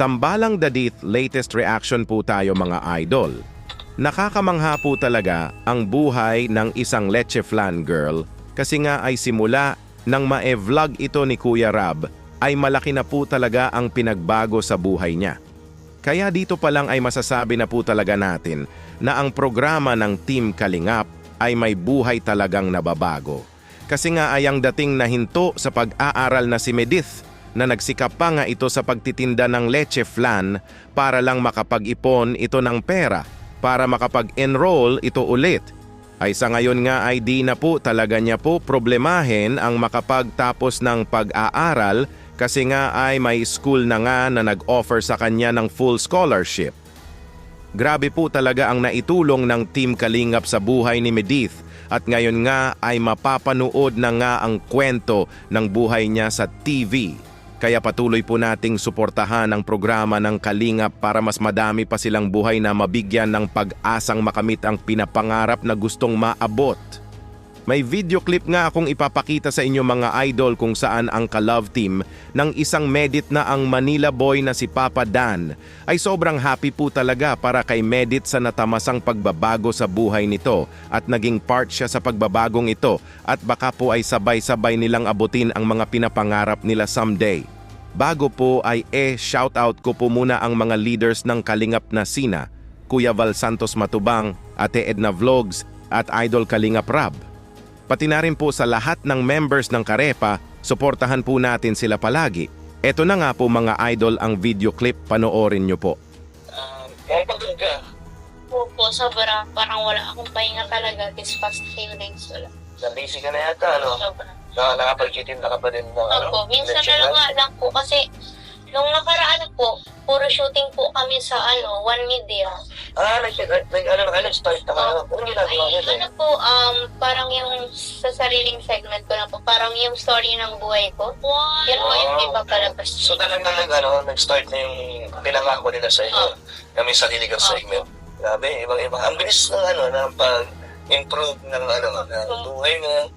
Tambalang Dadith latest reaction po tayo mga idol. Nakakamangha po talaga ang buhay ng isang leche flan girl kasi nga ay simula nang ma-vlog ito ni Kuya Rab ay malaki na po talaga ang pinagbago sa buhay niya. Kaya dito pa lang ay masasabi na po talaga natin na ang programa ng Team Kalingap ay may buhay talagang nababago. Kasi nga ay ang dating na hinto sa pag-aaral na si Medith na nagsikap pa nga ito sa pagtitinda ng leche flan para lang makapag-ipon ito ng pera para makapag-enroll ito ulit. Ay sa ngayon nga ay di na po talaga niya po problemahin ang makapagtapos ng pag-aaral kasi nga ay may school na nga na nag-offer sa kanya ng full scholarship. Grabe po talaga ang naitulong ng Team Kalingap sa buhay ni Medith at ngayon nga ay mapapanood na nga ang kwento ng buhay niya sa TV. Kaya patuloy po nating suportahan ang programa ng Kalingap para mas madami pa silang buhay na mabigyan ng pag-asang makamit ang pinapangarap na gustong maabot. May video clip nga akong ipapakita sa inyo mga idol kung saan ang ka-love team ng isang medit na ang Manila boy na si Papa Dan ay sobrang happy po talaga para kay Medit sa natamasang pagbabago sa buhay nito at naging part siya sa pagbabagong ito at baka po ay sabay-sabay nilang abutin ang mga pinapangarap nila someday. Bago po ay e-shoutout ko po muna ang mga leaders ng Kalingap na Sina, Kuya Val Santos Matubang, Ate Edna Vlogs at Idol Kalingap Rab. Pati na rin po sa lahat ng members ng Karepa, suportahan po natin sila palagi. Ito na nga po mga idol ang video clip, panoorin nyo po. Um, Pumapagod ka. Opo, sobra. Parang wala akong pahinga talaga this past few days. Wala. Na-busy ka na yata, ano? Sobra. Na, nakapagtitinda ka pa din ng ano? Opo, minsan na lang lang po kasi nung nakaraan po, puro shooting po kami sa ano, one media. Ah, nag, nag, nag, ano na nag-start na kayo. Ano ginagawa Ay, niyo ano po, um, parang yung sa sariling segment ko lang po, parang yung story ng buhay ko. Yan po yung Wow. ipapalabas. So talagang nag, ano, nag-start na yung pinangako nila sa inyo. Oh. Na may sarili kang Oh. segment. Grabe, ibang-iba. Ang bilis ng ano, ng pag-improve ng ano, ng buhay mo.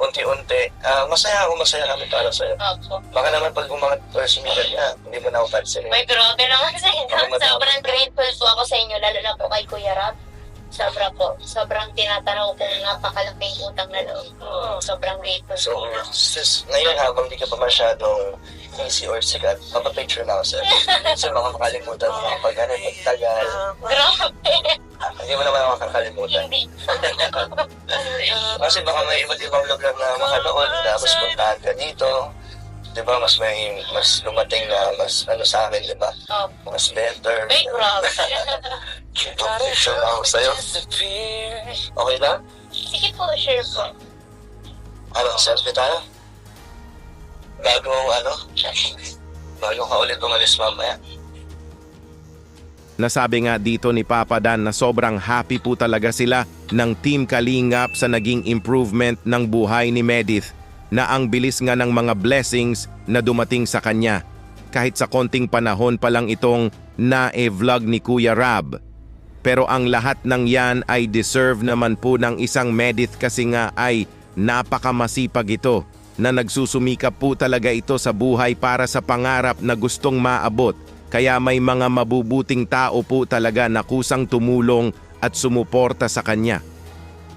Unti-unti. Ah, masaya ako, masaya kami para sa'yo. Opo. Baka naman pag umangat person ka niya, hindi mo na ako pansin. May grabe naman sa inyo. Sobrang grateful po ako sa inyo, lalo na po kay Kuya Rab. Sobra po. Sobrang tinatanaw kong napakalaking utang na loob. Sobrang grateful So, po. sis, ngayon habang di ka pa masyadong easy or sikat, papapicture na ako sa'yo. Kasi baka makalimutan mo kapag ano, pagtagal. Grabe. Hindi mo naman ako kakalimutan. Hindi. Kasi baka may iba't ibang lugar na makanood, tapos puntahan ka dito. Di ba, mas may, mas lumating na mas ano sa akin, di ba? Opo. Mas better. Ay, grabe. Na ako sa'yo. Okay lang? Sige po, sure po. Ano, selfie tayo? Bago, ano? Bago ka ulit umalis mamaya. Nasabi nga dito ni Papa Dan na sobrang happy po talaga sila ng Team Kalingap sa naging improvement ng buhay ni Medith na ang bilis nga ng mga blessings na dumating sa kanya. Kahit sa konting panahon pa lang itong na-e-vlog ni Kuya Rab. Pero ang lahat ng yan ay deserve naman po ng isang Medith kasi nga ay napakamasipag ito na nagsusumikap po talaga ito sa buhay para sa pangarap na gustong maabot. Kaya may mga mabubuting tao po talaga na kusang tumulong at sumuporta sa kanya.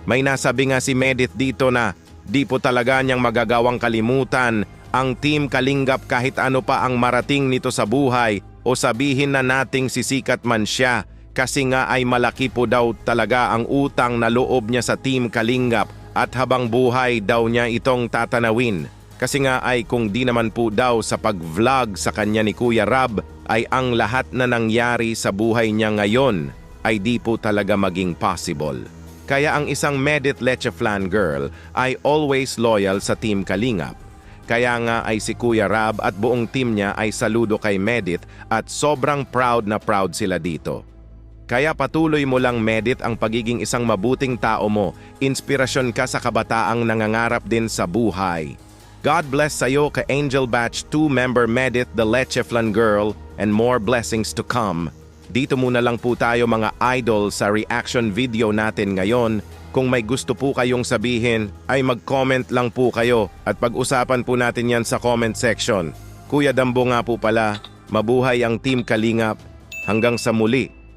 May nasabi nga si Medith dito na di po talaga niyang magagawang kalimutan ang Team Kalingap kahit ano pa ang marating nito sa buhay o sabihin na nating sisikat man siya kasi nga ay malaki po daw talaga ang utang na loob niya sa Team Kalingap at habang buhay daw niya itong tatanawin. Kasi nga ay kung di naman po daw sa pag-vlog sa kanya ni Kuya Rab ay ang lahat na nangyari sa buhay niya ngayon ay di po talaga maging possible. Kaya ang isang Medit Leche Flan girl ay always loyal sa Team Kalingap. Kaya nga ay si Kuya Rab at buong team niya ay saludo kay Medit at sobrang proud na proud sila dito. Kaya patuloy mo lang Medit ang pagiging isang mabuting tao mo, inspirasyon ka sa kabataang nangangarap din sa buhay. God bless sa'yo ka Angel Batch 2 member Medit the Leche Flan girl and more blessings to come. Dito muna lang po tayo mga idol sa reaction video natin ngayon. Kung may gusto po kayong sabihin, ay mag-comment lang po kayo at pag-usapan po natin yan sa comment section. Kuya Dambo nga po pala, Mabuhay ang Team Kalingap. Hanggang sa muli.